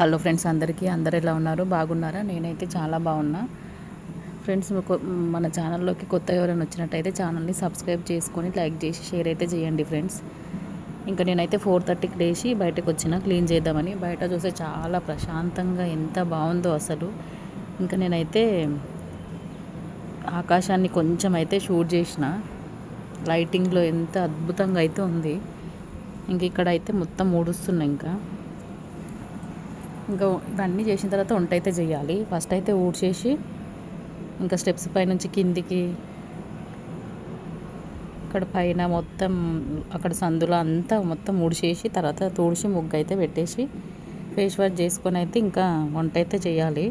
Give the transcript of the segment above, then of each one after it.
Hello friends అందరికీ అందరు ఎలా ఉన్నారు? బాగున్నారా? నేనైతే చాలా బాగున్నా. ఫ్రెండ్స్ మన ఛానల్లోకి కొత్త ఎవరైనా వచ్చినట్టయితే ఛానల్ని సబ్స్క్రైబ్ చేసుకొని లైక్ చేసి షేర్ అయితే చేయండి ఫ్రెండ్స్. ఇంకా నేనైతే ఫోర్ థర్టీకి లేచి బయటకు వచ్చిన క్లీన్ చేద్దామని. బయట చూస్తే చాలా ప్రశాంతంగా ఎంత బాగుందో అసలు. ఇంకా నేనైతే ఆకాశాన్ని కొంచెం అయితే షూట్ చేసిన. లైటింగ్లో ఎంత అద్భుతంగా అయితే ఉంది. ఇంక ఇక్కడ అయితే మొత్తం ఊడుస్తున్నా ఇంకా. ఇంకా ఇవన్నీ చేసిన తర్వాత వంట అయితే చేయాలి. ఫస్ట్ అయితే ఊడ్చేసి ఇంకా స్టెప్స్ పై నుంచి కిందికి అక్కడ పైన మొత్తం అక్కడ సందులో అంతా మొత్తం ఊడ్చేసి తర్వాత తుడిచి ముగ్గు అయితే పెట్టేసి ఫేస్ వాష్ చేసుకొని అయితే ఇంకా వంట అయితే చేయాలి.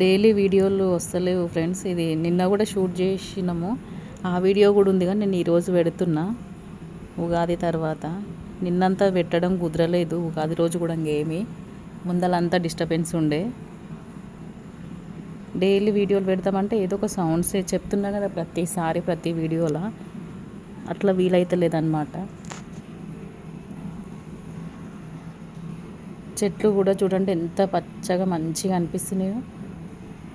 డైలీ వీడియోలు వస్తలేవు ఫ్రెండ్స్. ఇది నిన్న కూడా షూట్ చేసినాము. ఆ వీడియో కూడా ఉంది కానీ నేను ఈరోజు పెడుతున్నా. ఉగాది తర్వాత. నిన్నంతా పెట్టడం కుదరలేదు ఉగాది రోజు కూడా ఇంకేమి. ముందలంతా డిస్టర్బెన్స్ ఉండే. డైలీ వీడియోలు పెడతామంటే ఏదో ఒక సౌండ్స్ చెప్తున్నా కదా ప్రతిసారి ప్రతి వీడియోలో. అట్లా వీలైతలేదన్నమాట చెట్లు కూడా చూడండి ఎంత పచ్చగా మంచిగా అనిపిస్తున్నాయో.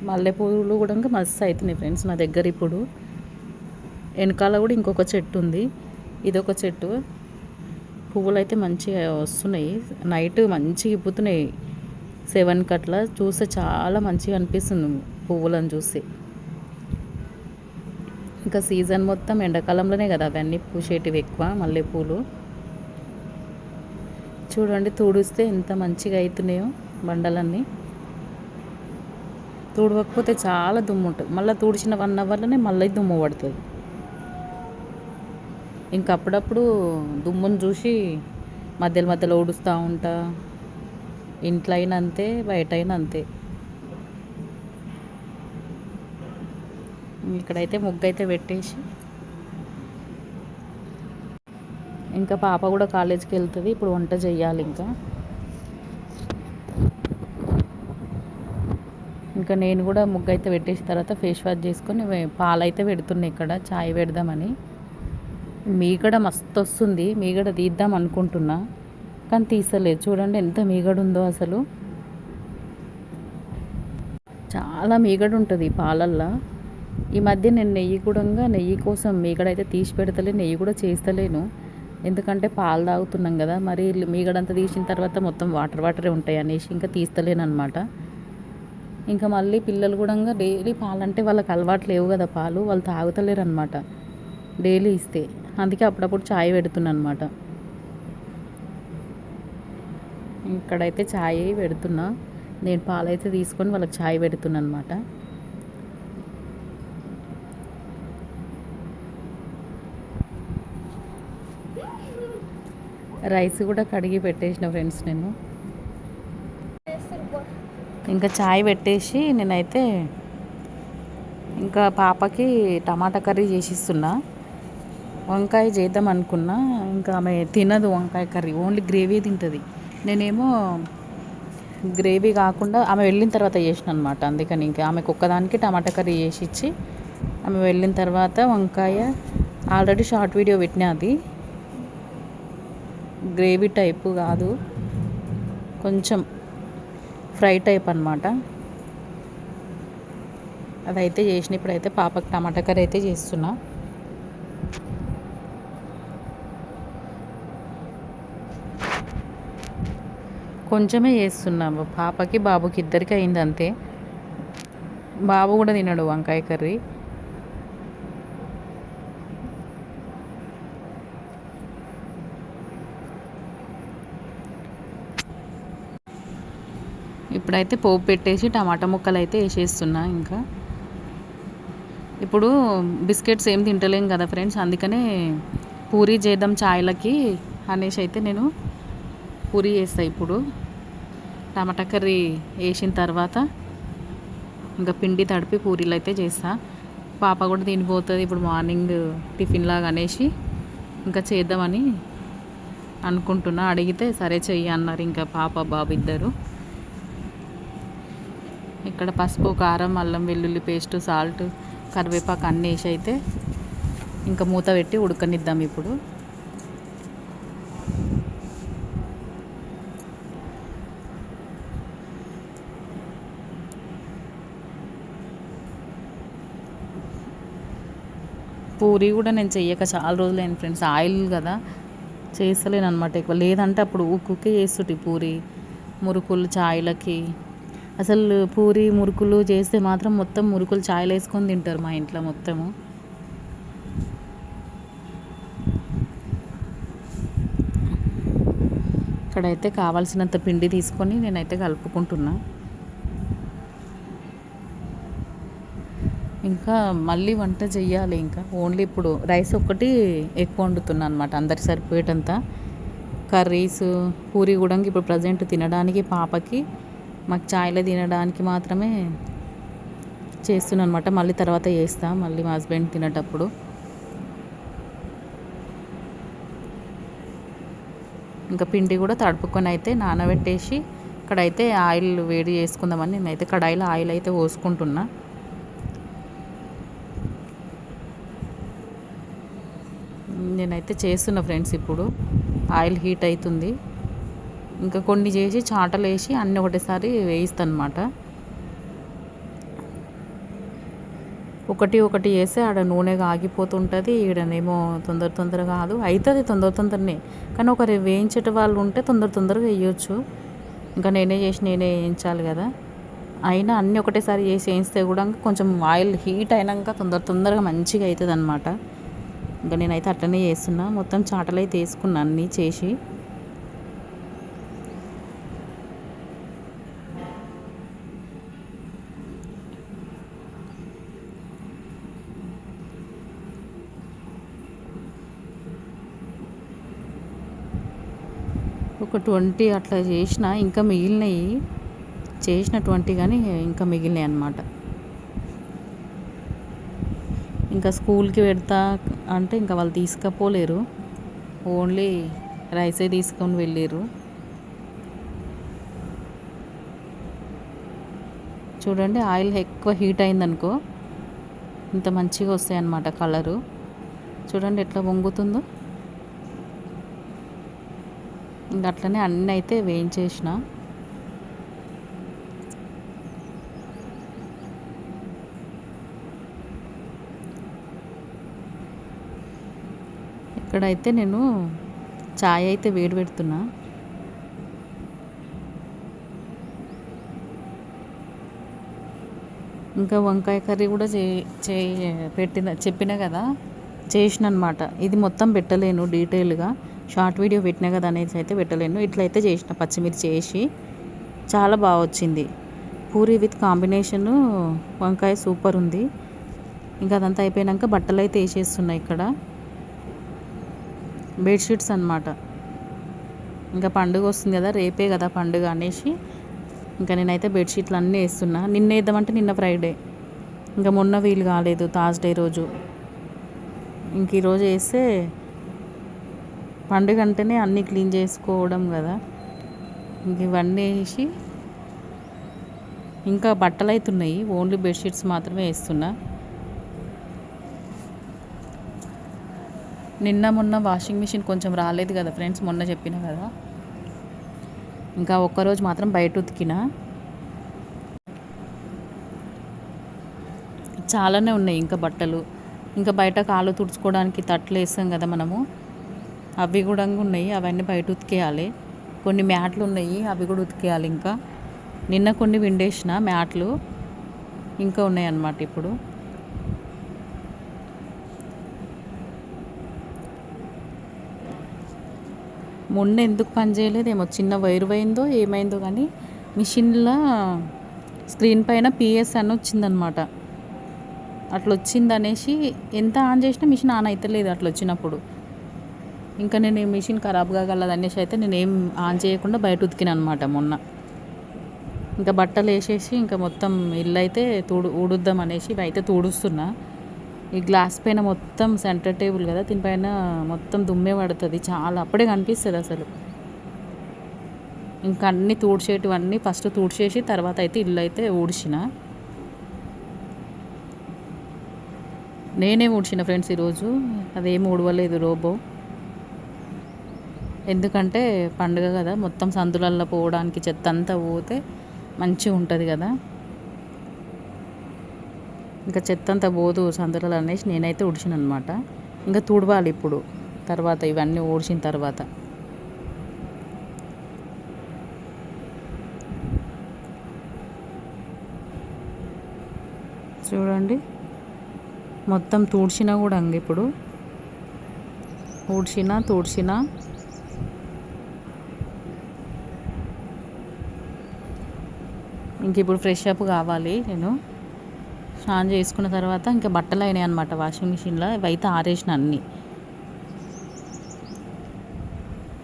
మల్లెపూలు కూడా ఇంకా మస్తు అవుతున్నాయి ఫ్రెండ్స్ నా దగ్గర ఇప్పుడు. వెనకాల కూడా ఇంకొక చెట్టు ఉంది. ఇదొక చెట్టు. పువ్వులు అయితే మంచిగా వస్తున్నాయి. నైట్ మంచిగా ఇప్పుతున్నాయి సెవెన్కి అట్లా చూస్తే చాలా మంచిగా అనిపిస్తుంది పువ్వులను చూసి. ఇంకా సీజన్ మొత్తం ఎండాకాలంలోనే కదా అవన్నీ పూసేటివి ఎక్కువ మల్లెపూలు చూడండి తుడిస్తే ఎంత మంచిగా అవుతున్నాయో బండలన్నీ. తుడవకపోతే చాలా దుమ్ము ఉంటుంది. మళ్ళీ తుడిచిన వన్ అవర్లోనే మళ్ళీ దుమ్ము పడుతుంది. ఇంకా అప్పుడప్పుడు దుమ్మును చూసి మధ్యలో మధ్యలో ఊడుస్తూ ఉంటా. ఇంట్లో అయినా అంతే బయట అయినా అంతే ఇక్కడైతే ముగ్గు అయితే పెట్టేసి ఇంకా పాప కూడా కాలేజీకి వెళ్తుంది ఇప్పుడు వంట చెయ్యాలి ఇంకా. ఇంకా నేను కూడా ముగ్గు అయితే పెట్టేసిన తర్వాత ఫేస్ వాష్ చేసుకొని పాలైతే పెడుతున్నాయి ఇక్కడ చాయ్ పెడదామని. మీగడ మస్తు వస్తుంది మీగడ తీద్దాం అనుకుంటున్నా కానీ తీసలేదు. చూడండి ఎంత మీగడ ఉందో అసలు. చాలా మీగడ ఉంటుంది పాలల్లో. ఈ మధ్య నేను నెయ్యి కూడా నెయ్యి కోసం మీగడ అయితే తీసి పెడతలే నెయ్యి కూడా చేస్తలేను. ఎందుకంటే పాలు తాగుతున్నాం కదా మరి మీగడంతా తీసిన తర్వాత మొత్తం వాటర్ వాటరే ఉంటాయి అనేసి ఇంకా తీస్తలేను అనమాట ఇంకా మళ్ళీ పిల్లలు కూడా డైలీ పాలంటే వాళ్ళకి అలవాటు లేవు కదా పాలు వాళ్ళు తాగుతలేరు అనమాట డైలీ ఇస్తే. అందుకే అప్పుడప్పుడు చాయ్ పెడుతున్నా అనమాట ఇక్కడైతే చాయ్ పెడుతున్నా. నేను పాలైతే తీసుకొని వాళ్ళకి చాయ్ పెడుతున్నా అనమాట రైస్ కూడా కడిగి పెట్టేసిన ఫ్రెండ్స్ నేను. ఇంకా చాయ్ పెట్టేసి నేనైతే ఇంకా పాపకి టమాటా కర్రీ చేసిస్తున్నా వంకాయ చేద్దాం అనుకున్నా ఇంకా ఆమె తినదు వంకాయ కర్రీ ఓన్లీ గ్రేవీ తింటుంది. నేనేమో గ్రేవీ కాకుండా ఆమె వెళ్ళిన తర్వాత చేసిన అనమాట అందుకని ఇంకా ఆమెకు ఒక్కదానికి టమాటా కర్రీ చేసి ఇచ్చి ఆమె వెళ్ళిన తర్వాత వంకాయ ఆల్రెడీ షార్ట్ వీడియో పెట్టినా అది. గ్రేవీ టైపు కాదు కొంచెం ఫ్రై టైప్ అనమాట. అదైతే చేసిన ఇప్పుడైతే పాపకి టమాటా కర్రీ అయితే చేస్తున్నా. కొంచెమే చేస్తున్నాము. పాపకి బాబుకి ఇద్దరికి అయింది అంతే బాబు కూడా తినడు వంకాయ కర్రీ. ఇప్పుడైతే పోపు పెట్టేసి టమాటా ముక్కలు అయితే వేసేస్తున్నా ఇంకా. ఇప్పుడు బిస్కెట్స్ ఏం తింటలేం కదా ఫ్రెండ్స్ అందుకనే పూరీ చేద్దాం చాయ్లకి అనేసి అయితే నేను పూరీ చేస్తా ఇప్పుడు. టమాటా కర్రీ వేసిన తర్వాత ఇంకా పిండి తడిపి పూరీలు అయితే చేస్తా. పాప కూడా తినిపోతుంది ఇప్పుడు మార్నింగ్ టిఫిన్ లాగా అనేసి ఇంకా చేద్దామని అనుకుంటున్నా. అడిగితే సరే చెయ్యి అన్నారు ఇంకా పాప బాబు ఇద్దరు. ఇక్కడ పసుపు కారం అల్లం వెల్లుల్లి పేస్ట్ సాల్ట్ కరివేపాకు అన్నీ వేసి అయితే ఇంకా మూత పెట్టి ఉడకనిద్దాం ఇప్పుడు. పూరి కూడా నేను చెయ్యక చాలా రోజులైంది ఫ్రెండ్స్. ఆయిల్ కదా చేస్తలేను అనమాట ఎక్కువ. లేదంటే అప్పుడు ఉక్కుకే చేస్తుంటి పూరి మురుకులు చాయ్లకి అసలు పూరి మురుకులు చేస్తే మాత్రం మొత్తం మురుకులు ఛాయ్లు వేసుకొని తింటారు మా ఇంట్లో మొత్తము. ఇక్కడైతే కావాల్సినంత పిండి తీసుకొని నేనైతే కలుపుకుంటున్నాను ఇంకా మళ్ళీ వంట చెయ్యాలి ఇంకా. ఓన్లీ ఇప్పుడు రైస్ ఒక్కటి ఎక్కువ వండుతున్నా అనమాట అందరికి సరిపోయేటంత. కర్రీస్ పూరి కూడా ఇప్పుడు ప్రజెంట్ తినడానికి పాపకి మాకు ఛాయ్లో తినడానికి మాత్రమే చేస్తున్నాను అనమాట మళ్ళీ తర్వాత చేస్తా. మళ్ళీ మా హస్బెండ్ తినేటప్పుడు. ఇంకా పిండి కూడా తడుపుకొని అయితే నానబెట్టేసి ఇక్కడైతే ఆయిల్ వేడి చేసుకుందామని నేనైతే కడాయిలో ఆయిల్ అయితే పోసుకుంటున్నా. నేనైతే చేస్తున్నా ఫ్రెండ్స్ ఇప్పుడు. ఆయిల్ హీట్ అవుతుంది ఇంకా కొన్ని చేసి చాటలు వేసి అన్నీ ఒకటేసారి వేయిస్తాను అనమాట ఒకటి ఒకటి వేస్తే ఆడ నూనెగా ఆగిపోతుంటుంది ఈడనేమో తొందర తొందర కాదు. అవుతుంది తొందర తొందరనే. కానీ ఒకరు వేయించేట వాళ్ళు ఉంటే తొందర తొందరగా వేయొచ్చు. ఇంకా నేనే చేసి నేనే వేయించాలి కదా. అయినా అన్నీ ఒకటేసారి చేసి వేయిస్తే కూడా కొంచెం ఆయిల్ హీట్ అయినాక తొందర తొందరగా మంచిగా అవుతుంది అనమాట ఇంకా నేనైతే అట్లనే చేస్తున్నా. మొత్తం చాటలు అయితే వేసుకున్నా అన్నీ చేసి. ఒక ట్వంటీ అట్లా చేసిన ఇంకా మిగిలినవి చేసిన ట్వంటీ కానీ ఇంకా మిగిలినాయి అన్నమాట. ఇంకా స్కూల్కి పెడతా అంటే ఇంకా వాళ్ళు తీసుకపోలేరు. ఓన్లీ రైసే తీసుకొని వెళ్ళారు చూడండి ఆయిల్ ఎక్కువ హీట్ అయిందనుకో ఇంత మంచిగా వస్తాయి అన్నమాట కలరు. చూడండి ఎట్లా వంగుతుందో. ఇంకా అట్లనే అన్నీ అయితే వేయించేసిన. ఇక్కడైతే నేను చాయ్ అయితే వేడి పెడుతున్నా. ఇంకా వంకాయ కర్రీ కూడా చే చే పెట్టిన చెప్పిన కదా చేసిన అనమాట ఇది మొత్తం పెట్టలేను డీటెయిల్గా షార్ట్ వీడియో పెట్టినా కదా అనేసి అయితే పెట్టలేను. ఇట్లయితే చేసిన పచ్చిమిర్చి వేసి చాలా బాగా వచ్చింది. పూరి విత్ కాంబినేషను వంకాయ సూపర్ ఉంది. ఇంకా అదంతా అయిపోయాక బట్టలు అయితే వేసేస్తున్నాయి ఇక్కడ. బెడ్షీట్స్ అనమాట ఇంకా పండుగ వస్తుంది కదా రేపే కదా పండుగ అనేసి ఇంకా నేనైతే బెడ్షీట్లు అన్నీ వేస్తున్నా. నిన్న వేద్దామంటే నిన్న ఫ్రైడే. ఇంకా మొన్న వీలు కాలేదు థర్స్డే రోజు. ఇంక ఈరోజు వేస్తే పండుగ అంటేనే అన్నీ క్లీన్ చేసుకోవడం కదా. ఇంక ఇవన్నీ వేసి ఇంకా బట్టలు అవుతున్నాయి ఓన్లీ బెడ్షీట్స్ మాత్రమే వేస్తున్నా. నిన్న మొన్న వాషింగ్ మిషన్ కొంచెం రాలేదు కదా ఫ్రెండ్స్ మొన్న చెప్పిన కదా. ఇంకా ఒక్కరోజు మాత్రం బయట ఉతికిన. చాలానే ఉన్నాయి ఇంకా బట్టలు. ఇంకా బయట కాలు తుడుచుకోవడానికి తట్లు వేస్తాం కదా మనము. అవి కూడా ఉన్నాయి అవన్నీ బయట ఉతికేయాలి. కొన్ని మ్యాట్లు ఉన్నాయి అవి కూడా ఉతికేయాలి ఇంకా. నిన్న కొన్ని విండేసిన మ్యాట్లు ఇంకా ఉన్నాయి అన్నమాట ఇప్పుడు. మొన్న ఎందుకు పని చేయలేదేమో చిన్న వైర్ పోయిందో ఏమైందో కానీ మిషన్లో స్క్రీన్ పైన పిఎస్ అని వచ్చిందనమాట అట్లా వచ్చింది అనేసి ఎంత ఆన్ చేసినా మిషన్ ఆన్ అవుతలేదు అట్లా వచ్చినప్పుడు. ఇంకా నేను ఈ మిషన్ ఖరాబ్ కాగలదు అనేసి అయితే నేను ఏం ఆన్ చేయకుండా బయట ఉతికిన అనమాట మొన్న. ఇంకా బట్టలు వేసేసి ఇంకా మొత్తం ఇల్లు అయితే తూడు ఊడుద్దాం అనేసి ఇవి అయితే తూడుస్తున్నా. ఈ గ్లాస్ పైన మొత్తం సెంటర్ టేబుల్ కదా దీనిపైన మొత్తం దుమ్మే పడుతుంది. చాలా అప్పుడే కనిపిస్తుంది అసలు. ఇంకా అన్నీ తూడ్చేటివన్నీ ఫస్ట్ తూడ్చేసి తర్వాత అయితే ఇల్లు అయితే ఊడ్చిన. నేనే ఊడ్చిన ఫ్రెండ్స్ ఈరోజు? అదేం ఊడవలేదు రోబో. ఎందుకంటే పండుగ కదా మొత్తం సందులల్లో పోవడానికి చెత్త అంతా పోతే మంచిగా ఉంటుంది కదా. ఇంకా చెత్త అంతా పోదు సందులలో అనేసి నేనైతే ఉడిచిన అనమాట ఇంకా తుడవాలి ఇప్పుడు. తర్వాత ఇవన్నీ ఊడ్చిన తర్వాత. చూడండి. మొత్తం తుడిచినా కూడా అంగ ఇప్పుడు. ఊడ్చిన తుడిచిన. ఇంక ఇప్పుడు ఫ్రెష్ అప్ కావాలి నేను. స్నానం చేసుకున్న తర్వాత ఇంకా బట్టలు అయినాయి అనమాట వాషింగ్ మిషన్లో. ఇవైతే ఆరేసిన అన్నీ.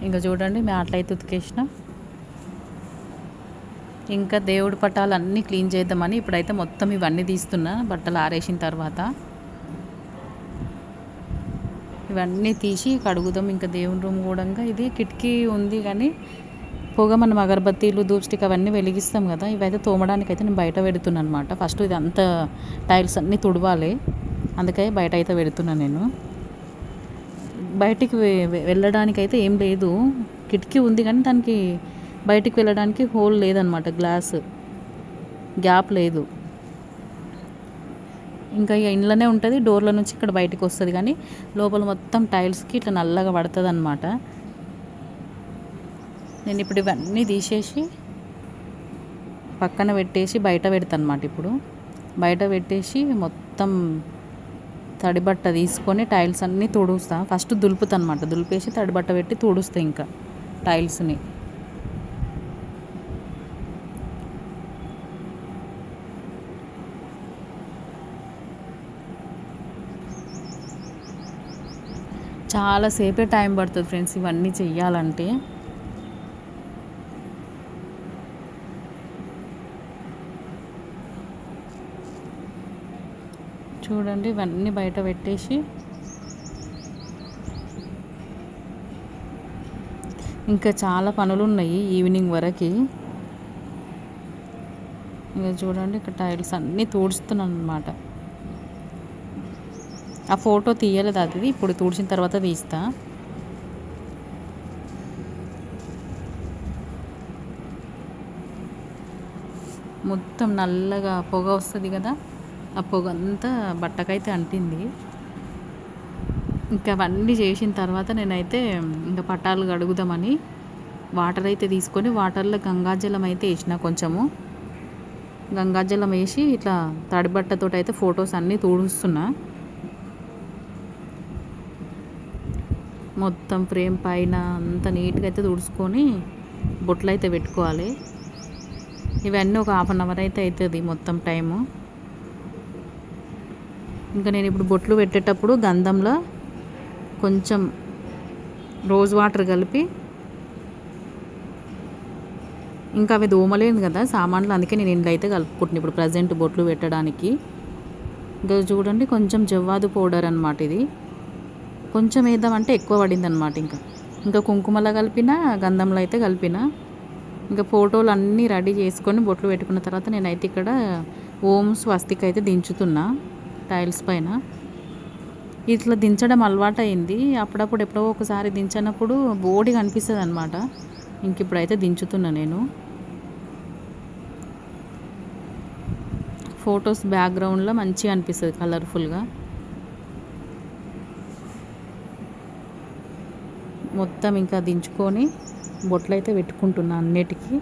ఇంకా చూడండి మ్యాట్లయితే ఉతికేసిన. ఇంకా దేవుడి పటాలు అన్నీ క్లీన్ చేద్దామని ఇప్పుడైతే మొత్తం ఇవన్నీ తీస్తున్నా బట్టలు ఆరేసిన తర్వాత. ఇవన్నీ తీసి కడుగుదాం ఇంకా దేవుని రూమ్ కూడా ఇది కిటికీ ఉంది కానీ పొగ మనం అగరబత్తీలు ధూప్ స్టిక్ అవన్నీ వెలిగిస్తాం కదా ఇవైతే తోమడానికి అయితే నేను బయట పెడుతున్నాను అనమాట ఫస్ట్ ఇది అంతా టైల్స్ అన్నీ తుడవాలి. అందుకే బయట అయితే పెడుతున్నాను నేను. బయటికి వెళ్ళడానికి అయితే ఏం లేదు. కిటికీ ఉంది కానీ దానికి బయటికి వెళ్ళడానికి హోల్ లేదనమాట గ్లాస్. గ్యాప్ లేదు. ఇంకా ఇక ఇంట్లోనే ఉంటుంది డోర్ల నుంచి ఇక్కడ బయటకు వస్తుంది. కానీ లోపల మొత్తం టైల్స్కి ఇట్లా నల్లగా పడుతుంది అనమాట నేను ఇప్పుడు ఇవన్నీ తీసేసి పక్కన పెట్టేసి బయట పెడతాను అనమాట ఇప్పుడు. బయట పెట్టేసి మొత్తం తడిబట్ట తీసుకొని టైల్స్ అన్నీ తుడుస్తా. ఫస్ట్ దులుపుతా అనమాట దులిపేసి తడిబట్ట పెట్టి తుడుస్తా ఇంకా టైల్స్ని. చాలాసేపే టైం పడుతుంది ఫ్రెండ్స్ ఇవన్నీ చెయ్యాలంటే. చూడండి ఇవన్నీ బయట పెట్టేసి. ఇంకా చాలా పనులు ఉన్నాయి ఈవినింగ్ వరకు. ఇంకా చూడండి ఇక్కడ టైల్స్ అన్నీ తూడుస్తున్నాను అనమాట ఆ ఫోటో తీయలేదు అది ఇప్పుడు తూడిచిన తర్వాత తీస్తా. మొత్తం నల్లగా పొగ వస్తుంది కదా. ఆ పొగ అంతా బట్టకైతే అంటింది. ఇంకా అవన్నీ చేసిన తర్వాత నేనైతే ఇంకా పట్టాలు కడుగుదామని వాటర్ అయితే తీసుకొని వాటర్లో గంగాజలం అయితే వేసిన కొంచెము. గంగాజలం వేసి ఇట్లా తడిబట్టతో అయితే ఫొటోస్ అన్నీ తూడుస్తున్నా. మొత్తం ఫ్రేమ్ పైన అంత నీట్గా అయితే తుడుచుకొని బొట్లు అయితే పెట్టుకోవాలి. ఇవన్నీ ఒక హాఫ్ అన్ అవర్ అయితే అవుతుంది మొత్తం టైము. ఇంకా నేను ఇప్పుడు బొట్లు పెట్టేటప్పుడు గంధంలో కొంచెం రోజ్ వాటర్ కలిపి ఇంకా అవి దోమలేదు కదా సామాన్లు అందుకే నేను ఇంట్లో అయితే కలుపుకుంటున్నాను ఇప్పుడు ప్రజెంట్ బొట్లు పెట్టడానికి. ఇంకా చూడండి కొంచెం జవ్వాదు పౌడర్ అనమాట ఇది. కొంచెం వేద్దామంటే ఎక్కువ పడింది అనమాట ఇంకా. ఇంకా కుంకుమలో కలిపిన గంధంలో అయితే కలిపిన ఇంకా ఫోటోలు అన్నీ రెడీ చేసుకొని బొట్లు పెట్టుకున్న తర్వాత నేనైతే ఇక్కడ ఓం స్వస్తిక్ అయితే దించుతున్నా. టైల్స్ పైన. ఇట్లా దించడం అలవాటు అయింది అప్పుడప్పుడు ఎప్పుడో ఒకసారి దించినప్పుడు బోడి కనిపిస్తుంది అనమాట ఇంక ఇప్పుడైతే దించుతున్నా నేను. ఫొటోస్ బ్యాక్గ్రౌండ్లో మంచిగా అనిపిస్తుంది కలర్ఫుల్గా. మొత్తం ఇంకా దించుకొని బొట్లు అయితే పెట్టుకుంటున్నా అన్నిటికీ.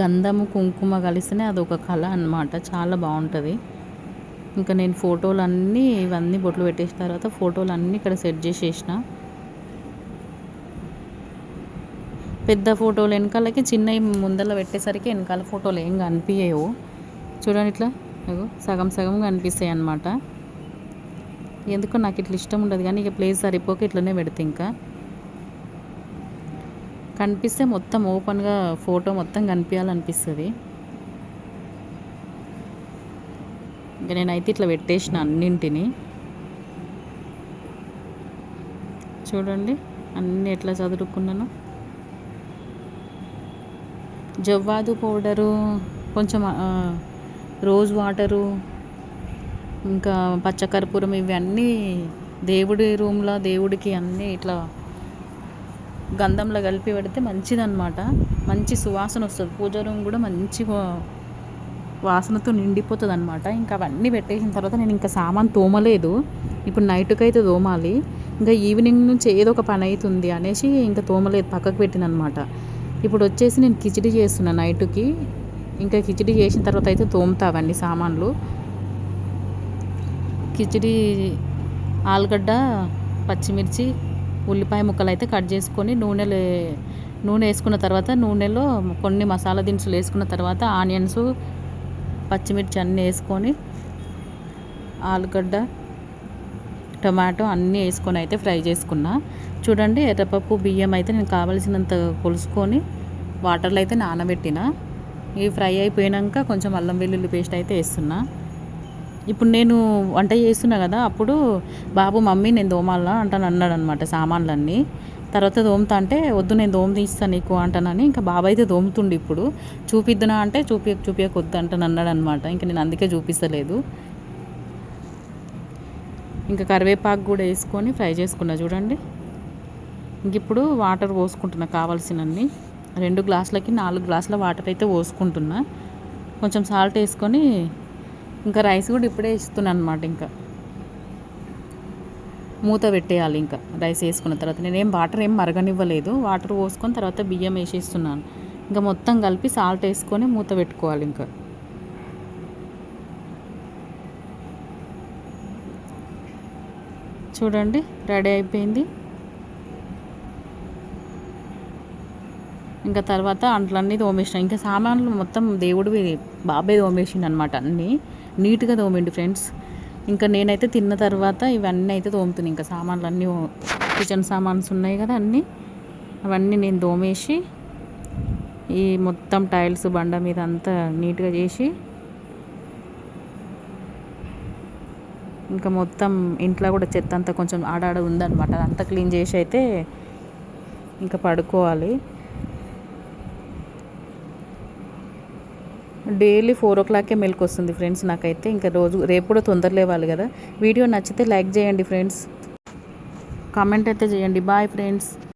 గంధము కుంకుమ కలిసినే అదొక కళ అనమాట చాలా బాగుంటుంది. ఇంకా నేను ఫోటోలు అన్నీ ఇవన్నీ బొట్లు పెట్టేసిన తర్వాత ఫోటోలు అన్నీ ఇక్కడ సెట్ చేసేసిన. పెద్ద ఫోటోలు వెనకాలకి చిన్నవి ముందర పెట్టేసరికి వెనకాల ఫోటోలు ఏం కనిపించవు చూడండి ఇట్లా. సగం సగం కనిపిస్తాయి అన్నమాట. ఎందుకో నాకు ఇట్లా ఇష్టం ఉండదు కానీ ఇక ప్లేస్ సరిపోక ఇట్లనే పెడితే ఇంకా. కనిపిస్తే మొత్తం ఓపెన్గా ఫోటో మొత్తం కనిపించాలనిపిస్తుంది. ఇంకా నేనైతే ఇట్లా పెట్టేసిన అన్నింటిని. చూడండి అన్నీ ఎట్లా చదువుకున్నాను. జవ్వాదు పౌడరు కొంచెం రోజ్ వాటరు ఇంకా పచ్చకర్పూరం ఇవన్నీ దేవుడి రూమ్లో దేవుడికి అన్నీ ఇట్లా గంధంలో కలిపి పెడితే మంచిదన్నమాట. మంచి సువాసన వస్తుంది. పూజ రూమ్ కూడా మంచి వాసనతో నిండిపోతుంది అనమాట ఇంకా అవన్నీ పెట్టేసిన తర్వాత నేను ఇంకా సామాన్ తోమలేదు. ఇప్పుడు నైట్కి అయితే తోమాలి. ఇంకా ఈవినింగ్ నుంచి ఏదో ఒక పని అవుతుంది అనేసి ఇంకా తోమలేదు. పక్కకు పెట్టినమాట ఇప్పుడు వచ్చేసి నేను కిచిడి చేస్తున్నా నైట్కి. ఇంకా కిచిడి చేసిన తర్వాత అయితే తోముతా అవన్నీ సామాన్లు. కిచిడి ఆలుగడ్డ పచ్చిమిర్చి ఉల్లిపాయ ముక్కలు అయితే కట్ చేసుకొని నూనెలో నూనె వేసుకున్న తర్వాత నూనెలో కొన్ని మసాలా దినుసులు వేసుకున్న తర్వాత ఆనియన్స్ పచ్చిమిర్చి అన్నీ వేసుకొని ఆలుగడ్డ టమాటో అన్నీ వేసుకొని అయితే ఫ్రై చేసుకున్నా. చూడండి ఎర్రపప్పు బియ్యం అయితే నేను కావలసినంత కొలుసుకొని వాటర్లో అయితే నానబెట్టిన. ఇవి ఫ్రై అయిపోయాక కొంచెం అల్లం వెల్లుల్లి పేస్ట్ అయితే వేస్తున్నా. ఇప్పుడు నేను వంట చేస్తున్నా కదా అప్పుడు బాబు మమ్మీ నేను దోమాలా అంటాను అన్నాడు అనమాట సామాన్లన్నీ. తర్వాత దోమతా అంటే వద్దు నేను దోమ తీస్తాను నీకు అంటానని ఇంకా బాబు అయితే దోముతుండు ఇప్పుడు. చూపిద్దునా అంటే చూపి చూపించక వద్దు అంటాను అన్నాడు అనమాట ఇంకా నేను అందుకే చూపిస్తలేదు. ఇంకా కరివేపాకు కూడా వేసుకొని ఫ్రై చేసుకున్నా చూడండి. ఇంక ఇప్పుడు వాటర్ పోసుకుంటున్నా కావాల్సినన్ని. రెండు గ్లాసులకి నాలుగు గ్లాసుల వాటర్ అయితే పోసుకుంటున్నా. కొంచెం సాల్ట్ వేసుకొని ఇంకా రైస్ కూడా ఇప్పుడే ఇస్తున్నాను అనమాట ఇంకా. మూత పెట్టేయాలి ఇంకా రైస్ వేసుకున్న తర్వాత. నేనేం వాటర్ ఏం మరగనివ్వలేదు. వాటర్ పోసుకొని తర్వాత బియ్యం వేసేస్తున్నాను. ఇంకా మొత్తం కలిపి సాల్ట్ వేసుకొని మూత పెట్టుకోవాలి ఇంకా. చూడండి రెడీ అయిపోయింది. ఇంకా తర్వాత అంట్లన్నీ తోమేసిన. ఇంకా సామాన్లు మొత్తం దేవుడివి బాబాయ్ తోమేసిండు అనమాట అన్నీ. నీట్గా తోమిండు ఫ్రెండ్స్. ఇంకా నేనైతే తిన్న తర్వాత ఇవన్నీ అయితే తోముతున్నాయి ఇంకా సామాన్లు అన్నీ కిచెన్ సామాన్స్ ఉన్నాయి కదా అన్నీ. అవన్నీ నేను తోమేసి ఈ మొత్తం టైల్స్ బండ మీద అంతా నీట్గా చేసి ఇంకా మొత్తం ఇంట్లో కూడా చెత్త అంతా కొంచెం ఆడాడ ఉందన్నమాట. అదంతా క్లీన్ చేసి అయితే ఇంకా పడుకోవాలి. డైలీ ఫోర్ ఓ క్లాక్కే మెల్క్ వస్తుంది ఫ్రెండ్స్ నాకైతే. ఇంకా రోజు రేపు కూడా తొందర లేవాలి కదా. వీడియో నచ్చితే లైక్ చేయండి ఫ్రెండ్స్. కామెంట్ అయితే చేయండి. Bye friends.